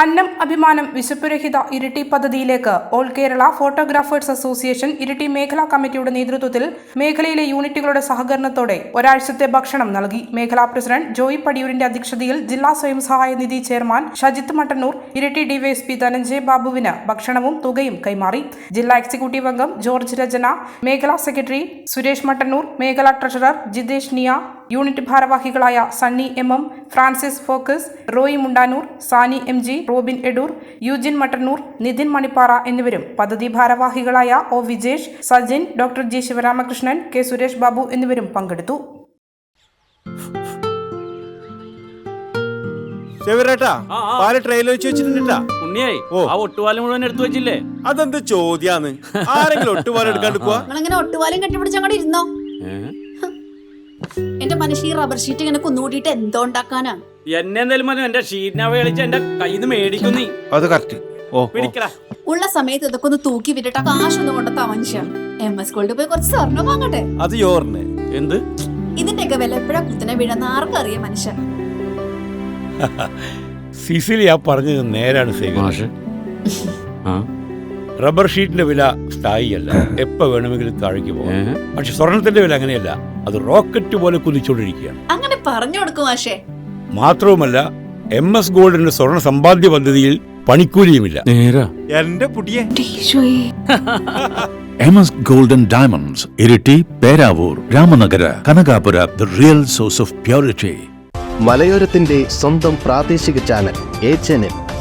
അന്നം അഭിമാനം വിശപ്പുരഹിത ഇരിട്ടി പദ്ധതിയിലേക്ക് all Kerala photographers association Iritty മേഖലാ കമ്മിറ്റിയുടെ നേതൃത്വത്തിൽ മേഖലയിലെ യൂണിറ്റുകളുടെ സഹകരണത്തോടെ ഒരാഴ്ചത്തെ ഭക്ഷണം നൽകി. മേഖലാ പ്രസിഡന്റ് ജോയി പടിയൂരിന്റെ അധ്യക്ഷതയിൽ ജില്ലാ സ്വയം സഹായ നിധി ചെയർമാൻ ഷജിത്ത് മട്ടന്നൂർ ഇരിട്ടി ഡിവൈഎസ്പി ധനഞ്ജയ് ബാബുവിന് ഭക്ഷണവും തുകയും കൈമാറി. ജില്ലാ എക്സിക്യൂട്ടീവ് അംഗം ജോർജ് രചന മേഖലാ സെക്രട്ടറി സുരേഷ് മട്ടന്നൂർ മേഖലാ ട്രഷറർ ജിതേഷ് നിയ യൂണിറ്റ് ഭാരവാഹികളായ Sunny M M Francis Focus Roy Mundanoor Sani M G Robin Edoor Eugin Mattannur Nithin Manippara എന്നിവരും പദ്ധതി ഭാരവാഹികളായ O Vijesh Sajin doctor G Sivaramakrishnan K Suresh Babu എന്നിവരും പങ്കെടുത്തു. ട്രെയിലർ വെച്ച് വെച്ചിട്ടുണ്ടാ ഉണ്ണിയായി ആ ഒട്ടുപാലം മുഴുവൻ എടുത്തു വെച്ചില്ലേ? അതെന്ത് ചോദ്യാന്ന്? ആരെങ്കിലും ഒട്ടുപാലം എടുക്കാണ്ട് പോവാ? നിങ്ങളിങ്ങനെ ഒട്ടുപാലും കെട്ടിപ്പിടിച്ച് അങ്ങോട്ട് ഇരുന്നോ? എന്റെ മനുഷ്യ ഈ റബ്ബർ ഷീറ്റ് ഇങ്ങനെ കുന്നുകൂട്ടിയിട്ട് എന്തോ ഉണ്ടാക്കാനാ? എന്നെ എന്തായാലും മതി എന്റെ ഷീറ്റിനെ കളിച്ച് എന്റെ കയ്യിൽ നിന്ന് മേടിക്കും നീ. അത് കറക്റ്റ് ഓ പിടിക്കടാ ഉള്ള സമയത്ത് ഇതൊക്കെ ഒന്ന് തൂക്കി വിട്ടിട്ട് കാശൊന്നും കൊണ്ടെത്താ മനുഷ്യ. എം എസ് സ്കൂളിൽ പോയി കുറച്ച് സ്വർണം വാങ്ങട്ടെ? അത് യോറിന്. എന്ത്? ഇതിന്റെയൊക്കെ വില എപ്പോഴാ കുത്തിനെ വീഴുന്ന ആർക്കറിയാം മനുഷ്യ. സിസിലി ആ പറഞ്ഞത് നേരാണ് ആ? റബ്ബർ ഷീറ്റിന്റെ വില സ്ഥായിയല്ല. എപ്പോ വേണമെങ്കിലും താഴേക്ക് പോകാം. പക്ഷെ സ്വർണത്തിന്റെ വില അങ്ങനെയല്ല. അത് റോക്കറ്റ് പോലെ കുതിച്ചുകൊണ്ടിരിക്കുകയാണ്. അങ്ങനെ പറഞ്ഞു കൊടുക്കും ആശേ. മാത്രവുമല്ല എം എസ് ഗോൾഡിന്റെ സ്വർണ സമ്പാദ്യ പദ്ധതിയിൽ പണിക്കൂലിയുമില്ല. നേരാ. എന്റെ പുടിയെ. M S golden diamonds Iritty Peravoor Ramanagara Kanakapura the real source of purity. മലയോരത്തിന്റെ സ്വന്തം പ്രാദേശിക ചാനൽ എ ചാനൽ.